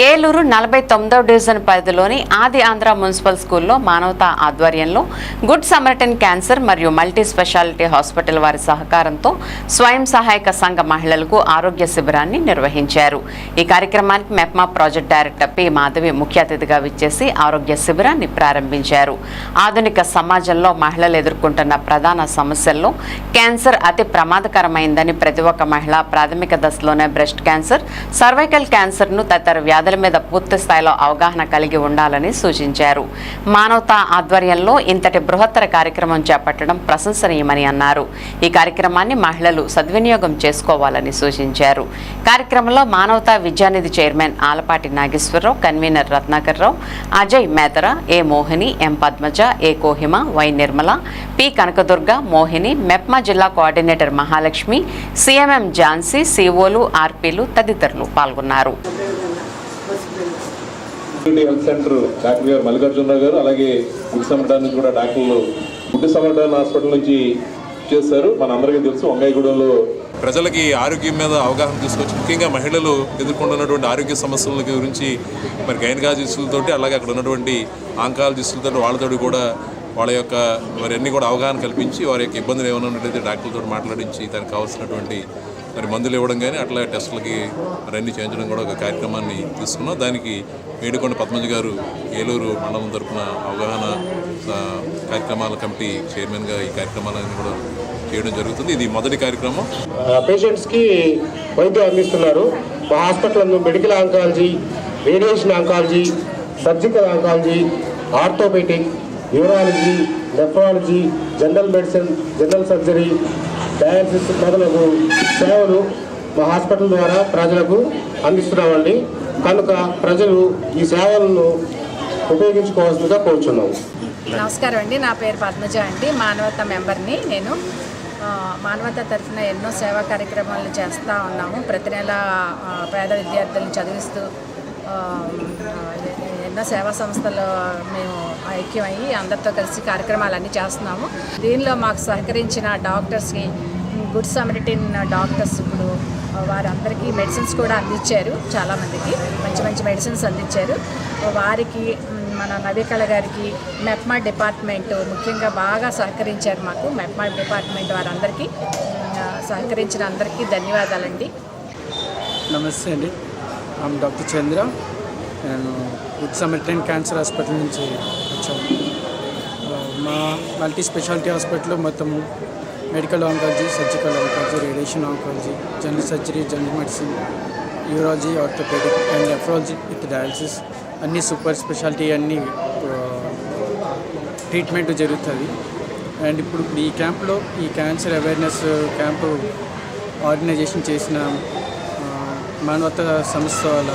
ఏలూరు నలభై తొమ్మిదవ డివిజన్ పరిధిలోని ఆది ఆంధ్ర మున్సిపల్ స్కూల్లో మానవతా ఆధ్వర్యంలో గుడ్ సమరటన్ క్యాన్సర్ మరియు మల్టీ స్పెషాలిటీ హాస్పిటల్ వారి సహకారంతో స్వయం సహాయక సంఘ మహిళలకు ఆరోగ్య శిబిరాన్ని నిర్వహించారు. ఈ కార్యక్రమానికి MEPMA project director P Madhavi ముఖ్య అతిథిగా విచ్చేసి ఆరోగ్య శిబిరాన్ని ప్రారంభించారు. ఆధునిక సమాజంలో మహిళలు ఎదుర్కొంటున్న ప్రధాన సమస్యల్లో క్యాన్సర్ అతి ప్రమాదకరమైందని ప్రతి ఒక్క మహిళ ప్రాథమిక దశలోనే బ్రెస్ట్ క్యాన్సర్ సర్వైకల్ క్యాన్సర్ను తదితర వ్యాధుల మీద పూర్తి స్థాయిలో అవగాహన కలిగి ఉండాలని సూచించారు. మానవతా ఆధ్వర్యంలో ఇంతటి బృహత్తర కార్యక్రమం చేపట్టడం ప్రశంసనీయమని అన్నారు. ఈ కార్యక్రమాన్ని మహిళలు సద్వినియోగం చేసుకోవాలని సూచించారు. కార్యక్రమంలో Manavata Vidyanidhi chairman Alapati Nageswararao convener Ratnakarrao Ajay Methara A Mohini M Padmaja A Kohima Y Nirmala P Kanakadurga Mohini MEPMA జిల్లా కోఆర్డినేటర్ మహాలక్ష్మి సిఎంఎం ఝాన్సీ సిఓలు ఆర్పీలు తదితరులు పాల్గొన్నారు. హెల్త్ సెంటర్ డాక్టర్ గారు మల్లికార్జునరావు గారు అలాగే గుడి సమటాన్ని నుంచి కూడా డాక్టర్లు గుడ్డి సమటాన్ హాస్పిటల్ నుంచి చేస్తారు మన అందరికీ తెలుసు వంగాయగూడెంలో ప్రజలకి ఆరోగ్యం మీద అవగాహన తీసుకొచ్చి ముఖ్యంగా మహిళలు ఎదుర్కొంటున్నటువంటి ఆరోగ్య సమస్యల గురించి మరి గైనకాలజిస్టులతోటి అలాగే అక్కడ ఉన్నటువంటి ఆంకాలజిస్టులతో వాళ్ళతోటి కూడా వాళ్ళ యొక్క వారన్నీ అన్ని కూడా అవగాహన కల్పించి వారి యొక్క ఇబ్బందులు ఏమైనా ఉన్నట్లయితే డాక్టర్లతో మాట్లాడించి దానికి కావాల్సినటువంటి మరి మందులు ఇవ్వడం కానీ అట్లా టెస్టులకి మరి అన్ని చేయించడం కూడా ఒక కార్యక్రమాన్ని తీసుకున్నాం. దానికి మేడికొండ పద్మజ గారు ఏలూరు మండలం తరపున అవగాహన కార్యక్రమాల కమిటీ చైర్మన్గా ఈ కార్యక్రమాలన్నీ కూడా చేయడం జరుగుతుంది. ఇది మొదటి కార్యక్రమం. పేషెంట్స్కి వైద్యం అందిస్తున్నారు. మా hospital medical oncology radiation oncology surgical oncology orthopedic neurology nephrology general medicine general surgery dialysis మొదలగు సేవలు మా హాస్పిటల్ ద్వారా ప్రజలకు అందిస్తున్నామండి కనుక ప్రజలు ఈ సేవలను ఉపయోగించుకోవాల్సిందిగా కోరుచున్నాము నమస్కారం అండి. నా పేరు పద్మజ అండి. మానవత మెంబర్ని నేను. మానవత తరఫున ఎన్నో సేవా కార్యక్రమాలు చేస్తూ ఉన్నాము. ప్రతి నెల పేద విద్యార్థులను చదివిస్తూ ఎన్నో సేవా సంస్థలు మేము ఐక్యమయ్యి అందరితో కలిసి కార్యక్రమాలన్నీ చేస్తున్నాము. దీనిలో మాకు సహకరించిన డాక్టర్స్కి గుడ్ సమరిటిన్ డాక్టర్స్ ఇప్పుడు వారందరికీ మెడిసిన్స్ కూడా అందించారు చాలామందికి. మంచి మంచి మెడిసిన్స్ అందించారు. వారికి మన నవీకళ గారికి మెప్మా డిపార్ట్మెంట్ ముఖ్యంగా బాగా సహకరించారు మాకు. మెప్మా డిపార్ట్మెంట్ వారందరికీ సహకరించిన అందరికీ ధన్యవాదాలండి. నమస్తే అండి. ఐమ్ డాక్టర్ చంద్ర నేను గుడ్ క్యాన్సర్ హాస్పిటల్ నుంచి వచ్చాను. మా మల్టీ స్పెషాలిటీ హాస్పిటల్లో మొత్తం medical oncology surgical oncology radiation oncology general surgery general medicine urology orthopedic and nephrology with dialysis అన్ని సూపర్ స్పెషాలిటీ అన్నీ ట్రీట్మెంట్ జరుగుతుంది. అండ్ ఇప్పుడు ఈ క్యాంప్లో ఈ క్యాన్సర్ అవేర్నెస్ క్యాంపు ఆర్గనైజేషన్ చేసిన మానవత సంస్థ వాళ్ళ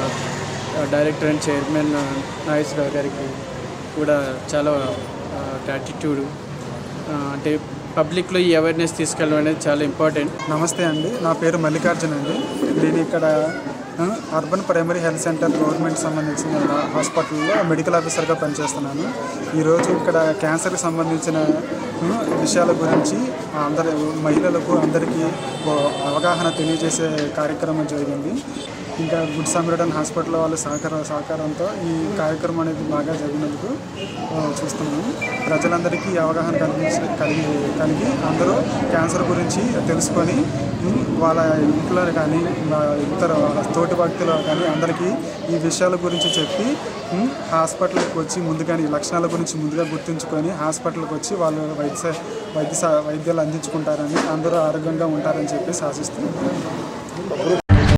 డైరెక్టర్ అండ్ చైర్మన్ ఆ, నాగేశ్వరరావు గారికి కూడా చాలా గ్రాటిట్యూడ్ అంటే పబ్లిక్లో ఈ అవేర్నెస్ తీసుకెళ్ళడం అనేది చాలా ఇంపార్టెంట్ నమస్తే అండి. నా పేరు మల్లికార్జున్ అండి. నేను ఇక్కడ urban primary health centre government సంబంధించిన హాస్పిటల్లో మెడికల్ ఆఫీసర్గా పనిచేస్తున్నాను. ఈరోజు ఇక్కడ క్యాన్సర్కి సంబంధించిన విషయాల గురించి అందరి మహిళలకు అందరికీ అవగాహన తెలియజేసే కార్యక్రమం జరిగింది. ఇంకా గుడ్ సమరడన్ హాస్పిటల్ వాళ్ళ సహకార సహకారంతో ఈ కార్యక్రమం అనేది బాగా జరిగినందుకు చూస్తున్నాము. ప్రజలందరికీ అవగాహన కలిగి కలిగి కలిగి అందరూ క్యాన్సర్ గురించి తెలుసుకొని వాళ్ళ ఇంట్లో కానీ ఇతర తోటి భక్తులు కానీ అందరికీ ఈ విషయాల గురించి చెప్పి హాస్పిటల్కి వచ్చి ముందుగానే లక్షణాల గురించి ముందుగా గుర్తుంచుకొని హాస్పిటల్కి వచ్చి వాళ్ళు వైద్య వైద్య వైద్యాలు అందించుకుంటారని అందరూ ఆరోగ్యంగా ఉంటారని చెప్పి ఆశిస్తున్నాను